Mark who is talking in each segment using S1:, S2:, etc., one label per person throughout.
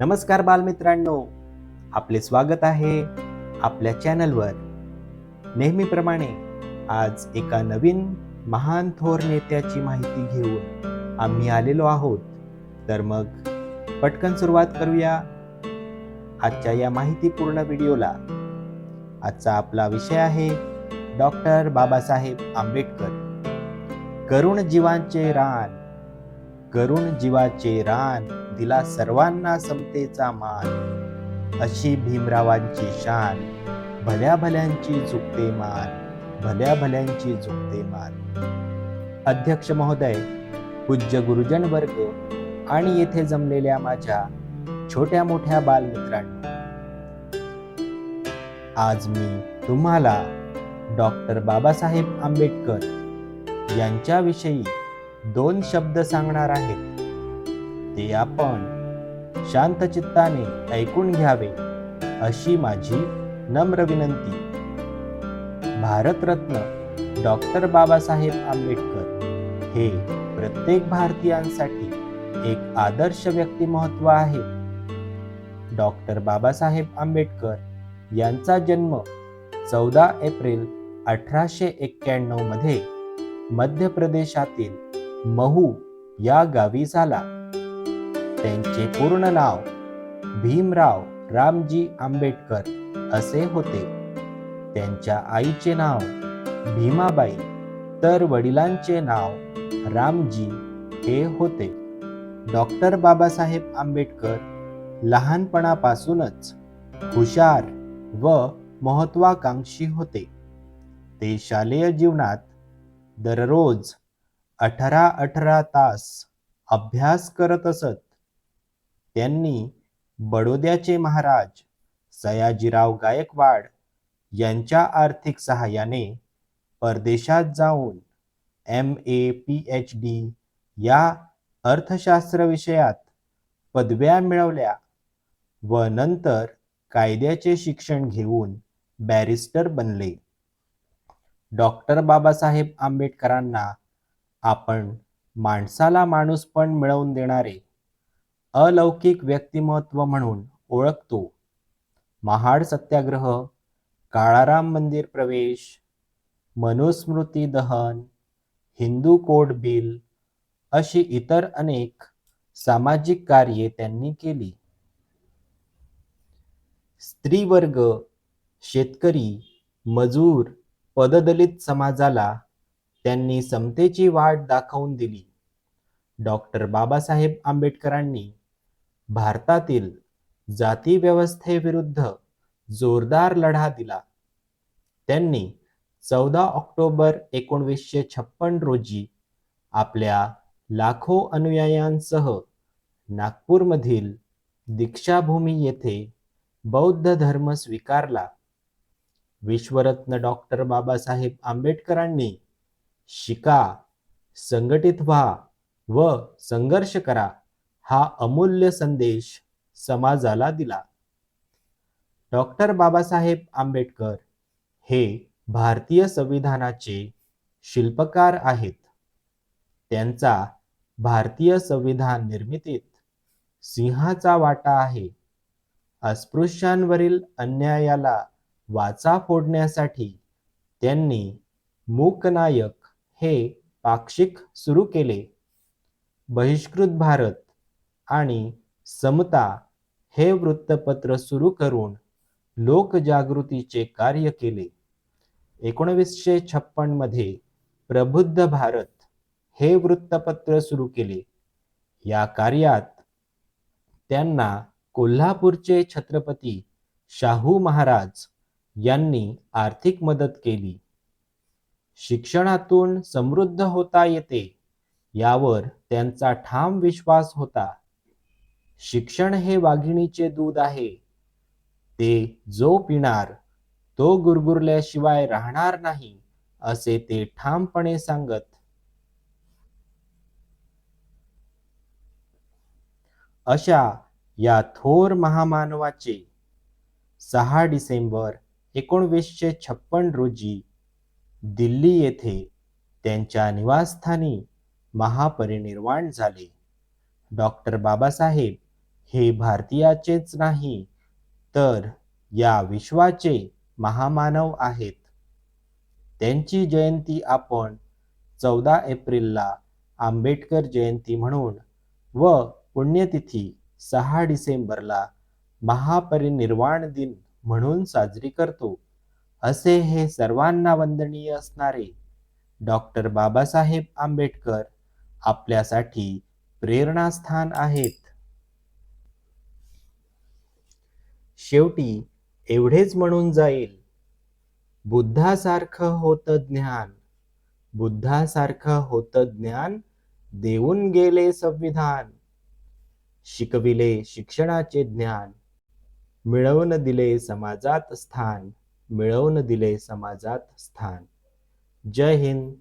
S1: नमस्कार बालमित्रांनो. आपले स्वागत आहे आपल्या चॅनलवर. नेहमीप्रमाणे आज एका नवीन महान थोर नेत्याची माहिती घेऊन आम्ही आलेलो आहोत. तर मग पटकन सुरुवात करूया आजच्या या माहितीपूर्ण व्हिडिओला. आजचा आपला विषय आहे डॉक्टर बाबासाहेब आंबेडकर. करुण जीवांचे रान. करुण जीवाचे रान. दिला सर्वांना समतेचा मान. अशी भीमरावांची शान भल्या भल्यांची झुकते मान भल्या भल्यांची झुकते मान. अध्यक्ष महोदय पूज्य गुरुजन वर्ग आणि येथे जमलेल्या माझ्या छोट्या मोठ्या बालमित्रांनो आज मी तुम्हाला डॉक्टर बाबासाहेब आंबेडकर यांच्याविषयी दोन शब्द सांगणार आहेत ते आपण शांत चित्ताने ऐकून घ्यावे अशी माझी नम्र विनंती. भारतरत्न डॉक्टर बाबासाहेब आंबेडकर हे प्रत्येक भारतीयांसाठी एक आदर्श व्यक्तिमत्व आहे. डॉक्टर बाबासाहेब आंबेडकर यांचा जन्म चौदा एप्रिल अठराशे एक्क्याण्णवमध्ये मध्य प्रदेशातील महू या गावी झाला. त्यांचे पूर्ण नाव भीमराव रामजी आंबेडकर असे होते. त्यांच्या आईचे नाव भीमाबाई तर वडिलांचे नाव रामजी हे होते. डॉक्टर बाबासाहेब आंबेडकर लहानपणापासूनच हुशार व महत्वाकांक्षी होते. ते शालेय जीवनात दररोज अठरा अठरा तास अभ्यास करत असत. त्यांनी बडोद्याचे महाराज सयाजीराव गायकवाड यांच्या आर्थिक सहाय्याने परदेशात जाऊन M A P H D या अर्थशास्त्र विषयात पदव्या मिळवल्या व नंतर कायद्याचे शिक्षण घेऊन बॅरिस्टर बनले. डॉक्टर बाबासाहेब आंबेडकरांना आपण माणसाला माणूस पण मिळवून देणारे अलौकिक व्यक्तिमत्व म्हणून ओळखतो. महाड सत्याग्रह काळाराम मंदिर प्रवेश मनुस्मृती दहन हिंदू कोड बिल अशी इतर अनेक सामाजिक कार्ये त्यांनी केली. स्त्रीवर्ग शेतकरी मजूर पददलित समाजाला त्यांनी समतेची वाट दाखवून दिली. डॉक्टर बाबासाहेब आंबेडकरांनी भारतातील जाती व्यवस्थेविरुद्ध जोरदार लढा दिला. त्यांनी चौदा ऑक्टोबर एकोणवीसशे छप्पन रोजी आपल्या लाखो अनुयायांसह नागपूरमधील दीक्षाभूमी येथे बौद्ध धर्म स्वीकारला. विश्वरत्न डॉक्टर बाबासाहेब आंबेडकरांनी शिका संघटित व्हा व संघर्ष करा. हा अमूल्य संदेश समाजाला दिला. डॉक्टर बाबासाहेब आंबेडकर हे भारतीय संविधानाचे शिल्पकार आहेत. त्यांचा भारतीय संविधान निर्मितीत सिंहाचा वाटा आहे. अस्पृश्यांवरील अन्यायाला वाचा फोडण्यासाठी त्यांनी मूकनायक हे पाक्षिक सुरू केले. बहिष्कृत भारत आणि समता हे वृत्तपत्र सुरू करून लोकजागृतीचे कार्य केले. एकोणवीसशे छप्पनमध्ये प्रबुद्ध भारत हे वृत्तपत्र सुरू केले. या कार्यात त्यांना कोल्हापूरचे छत्रपती शाहू महाराज यांनी आर्थिक मदत केली. शिक्षणातून समृद्ध होता येते यावर त्यांचा ठाम विश्वास होता. शिक्षण हे वाघिणीचे दूध आहे. ते जो पिणार तो गुरगुरल्याशिवाय राहणार नाही असे ते ठामपणे सांगत. अशा या थोर महामानवाचे सहा डिसेंबर एकोणवीसशे छप्पन रोजी दिल्ली येथे त्यांच्या निवासस्थानी महापरिनिर्वाण झाले. डॉक्टर बाबासाहेब हे भारतीयाचेच नाही तर या विश्वाचे महामानव आहेत. त्यांची जयंती आपण चौदा एप्रिलला आंबेडकर जयंती म्हणून व पुण्यतिथी सहा डिसेंबरला महापरिनिर्वाण दिन म्हणून साजरी करतो असे हे सर्वांना वंदनीय असणारे डॉक्टर बाबासाहेब आंबेडकर आपल्यासाठी प्रेरणास्थान आहेत. शेवटी एवढेच म्हणून जाईल बुद्धासारखं होतं ज्ञान बुद्धासारखं होतं ज्ञान देऊन गेले संविधान शिकविले शिक्षणाचे ज्ञान मिळवून दिले समाजात स्थान मिळवून दिले समाजात स्थान. जय हिंद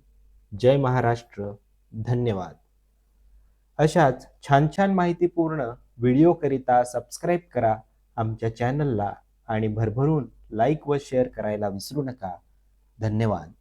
S1: जय महाराष्ट्र धन्यवाद. अशाच छान छान माहितीपूर्ण व्हिडिओकरिता सबस्क्राईब करा. आमच्या चॅनलला आणि भरभरून लाईक व शेअर करायला विसरू नका. धन्यवाद.